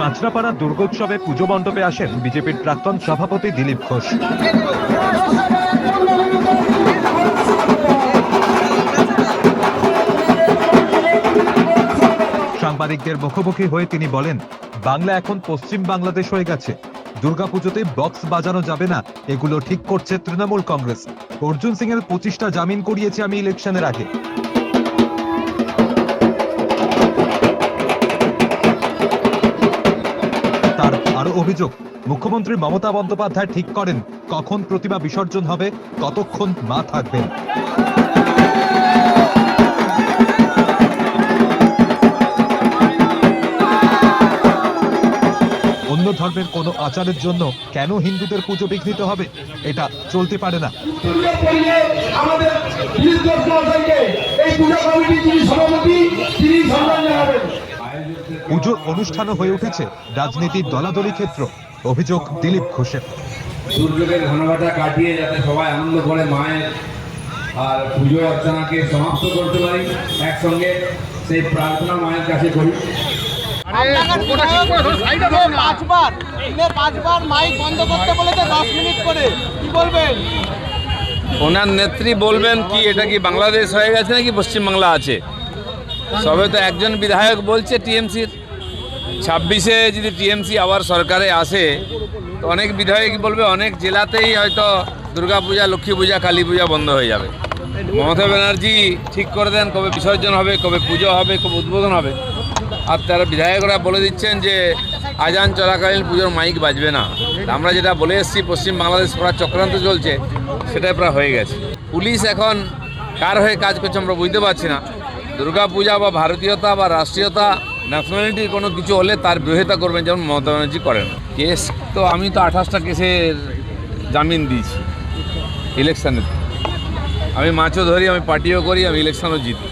কাঁচরাপাড়া দুর্গোৎসবে পুজো মণ্ডপে আসেন বিজেপির প্রাক্তন সভাপতি দিলীপ ঘোষ। সাংবাদিকদের মুখোমুখি হয়ে তিনি বলেন, বাংলা এখন পশ্চিম বাংলাদেশ হয়ে গেছে। দুর্গাপুজোতে বক্স বাজানো যাবে না, এগুলো ঠিক করছে তৃণমূল কংগ্রেস। অর্জুন সিং এর পঁচিশটা জামিন করিয়েছে আমি ইলেকশনের আগে। অভিযোগ। মুখ্যমন্ত্রী মমতা বন্দ্যোপাধ্যায় ঠিক করেন কখন প্রতিমা বিসর্জন হবে, কতক্ষণ মা থাকবেন। অন্য ধর্মের কোনো আচারের জন্য কেন হিন্দুদের পুজো বিঘ্নিত হবে, এটা চলতে পারে না। আমাদের এই যিনি সভাপতি, তিনি পুজোর অনুষ্ঠানও হয়ে উঠেছে রাজনীতির দলাদলি ক্ষেত্র। অভিযোগ দিলীপ ঘোষের। দুর্যোগের ঘনঘটা কাটিয়ে যাতে সবাই আনন্দ করে মায়ের আর পুজো অর্চনাকে সমাপ্ত করতে পারি একসঙ্গে সেই প্রার্থনা মায়ের কাছে করি। পাঁচবার পাঁচবার মাইক বন্ধ করতে বলেছে দশ মিনিট করে। কি বলবেন? ওনার নেত্রী বলবেন কি এটা কি বাংলাদেশ হয়ে গেছে নাকি পশ্চিমবাংলা আছে? সবে তো একজন বিধায়ক বলছে টিএমসির। ছাব্বিশে যদি টিএমসি আবার সরকারে আসে, তো অনেক বিধায়ক বলবে, অনেক জেলাতেই হয়তো দুর্গাপূজা লক্ষ্মী পূজা, কালী পূজা বন্ধ হয়ে যাবে। মমতা ব্যানার্জি ঠিক করে দেন, কবে বিসর্জন হবে, কবে পুজো হবে, কবে উদ্বোধন হবে। আর তারা বিধায়করা বলে দিচ্ছেন যে, আজান চলাকালীন পুজোর মাইক বাজবে না। আমরা যেটা বলে এসেছি, পশ্চিম বাংলাদেশ করার চক্রান্ত চলছে, সেটাই প্রায় হয়ে গেছে। পুলিশ এখন কার হয়ে কাজ করছে আমরা বুঝতে পারছি না। দুর্গা পূজা বা ভারতীয়তা বা রাষ্ট্রীয়তা ন্যাশনালিটি কোনো কিছু হলে তার বিরোধিতা করবেন যেমন মমতা ব্যানার্জি করেন। কেস তো আমি তো আঠাশটা কেসের জামিন দিয়েছি ইলেকশানে আমি মাছও ধরি, আমি পার্টিও করি, আমি ইলেকশনও জিতি।